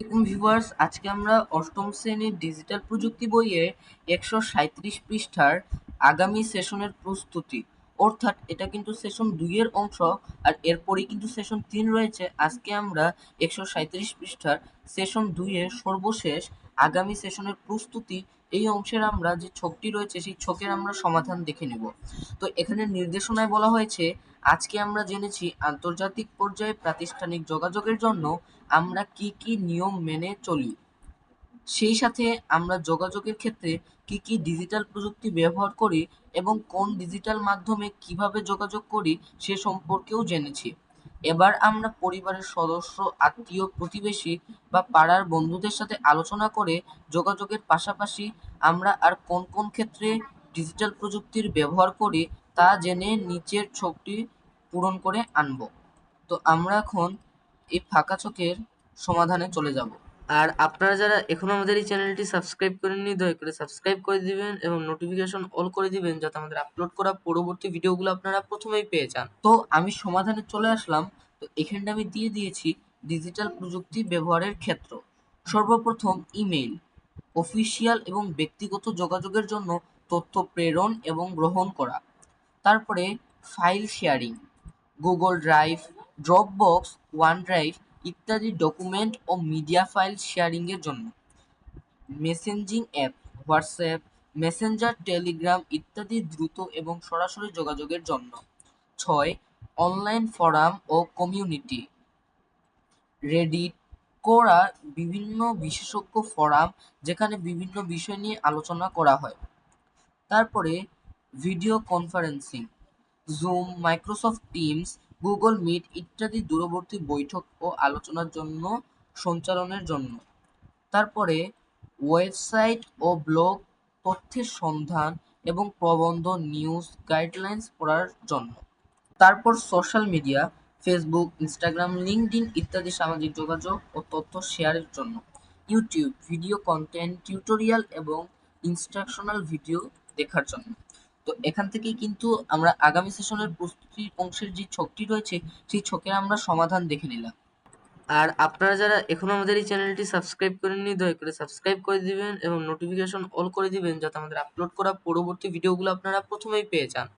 Viewers আজকে আমরা অষ্টম শ্রেণির ডিজিটাল প্রযুক্তি বইয়ের একশো সাঁত্রিশ পৃষ্ঠার আগামী সেশনের প্রস্তুতি। অর্থাৎ এটা কিন্তু সেশন দুইয়ের অংশ আর এরপরেই কিন্তু সেশন তিন রয়েছে। আজকে আমরা একশো সাঁত্রিশ পৃষ্ঠার সেশন দুইয়ের সর্বশেষ আগামী সেশনের প্রস্তুতি এই অংশের আমরা যে ছকটি রয়েছে, সেই ছকের আমরা সমাধান দেখে নেব। তো এখানে নির্দেশনায় বলা হয়েছে, আজকে আমরা জেনেছি আন্তর্জাতিক পর্যায়ে প্রাতিষ্ঠানিক যোগাযোগের জন্য আমরা কি কি নিয়ম মেনে চলি। সেই সাথে আমরা যোগাযোগের ক্ষেত্রে কি কি ডিজিটাল প্রযুক্তি ব্যবহার করি এবং কোন ডিজিটাল মাধ্যমে কীভাবে যোগাযোগ করি, সে সম্পর্কেও জেনেছি। এবার আমরা পরিবারের সদস্য, আত্মীয়, প্রতিবেশী বা পাড়ার বন্ধুদের সাথে আলোচনা করে যোগাযোগের পাশাপাশি আমরা আর কোন কোন ক্ষেত্রে ডিজিটাল প্রযুক্তির ব্যবহার করি তা জেনে নিচের ছকটি পূরণ করে আনব। তো আমরা এখন এই ফাঁকা ছকের সমাধানে চলে যাব। আর আপনারা যারা এখনও আমাদের এই চ্যানেলটি সাবস্ক্রাইব করেননি, দয়া করে সাবস্ক্রাইব করে দিবেন এবং নোটিফিকেশন অল করে দিবেন যাতে আমাদের আপলোড করা পরবর্তী ভিডিওগুলো আপনারা প্রথমেই পেয়ে যান। তো আমি সমাধানে চলে আসলাম। তো এখানটা আমি দিয়ে দিয়েছি ডিজিটাল প্রযুক্তি ব্যবহারের ক্ষেত্র। সর্বপ্রথম ইমেইল অফিসিয়াল এবং ব্যক্তিগত যোগাযোগের জন্য তথ্য প্রেরণ এবং গ্রহণ করা। তারপরে file sharing Google Drive Dropbox OneDrive ইত্যাদি ডকুমেন্ট ও মিডিয়া ফাইল শেয়ারিংয়ের জন্য। Messaging app WhatsApp Messenger Telegram ইত্যাদি দ্রুত এবং সরাসরি যোগাযোগের জন্য। ছয় অনলাইন ফোরাম ও কমিউনিটি রেডিট কোরা বিভিন্ন বিশেষজ্ঞ ফোরাম যেখানে বিভিন্ন বিষয় নিয়ে আলোচনা করা হয়। তারপরে video conferencing Zoom Microsoft Teams Google Meet ইত্যাদি দূরবর্তী বৈঠক ও আলোচনার জন্য, সঞ্চালনের জন্য। তারপরে ওয়েবসাইট ও ব্লগ তথ্যের সন্ধান এবং প্রবন্ধ, নিউজ, গাইডলাইন্স পড়ার জন্য। তারপর social media, Facebook, Instagram LinkedIn ইত্যাদি সামাজিক যোগাযোগ ও তথ্য শেয়ারের জন্য। ইউটিউব, ভিডিও কন্টেন্ট, টিউটোরিয়াল এবং ইনস্ট্রাকশনাল ভিডিও দেখার জন্য। তো এখান থেকেই কিন্তু আমরা আগামী সেশনের প্রস্তুতির অংশের যে ছকটি রয়েছে, সেই ছকের আমরা সমাধান দেখে নিলাম। আর আপনারা যারা এখনও আমাদের এই চ্যানেলটি সাবস্ক্রাইব করেননি, দয়া করে সাবস্ক্রাইব করে দিবেন এবং নোটিফিকেশন অল করে দিবেন যাতে আমাদের আপলোড করা পরবর্তী ভিডিওগুলো আপনারা প্রথমেই পেয়ে যান।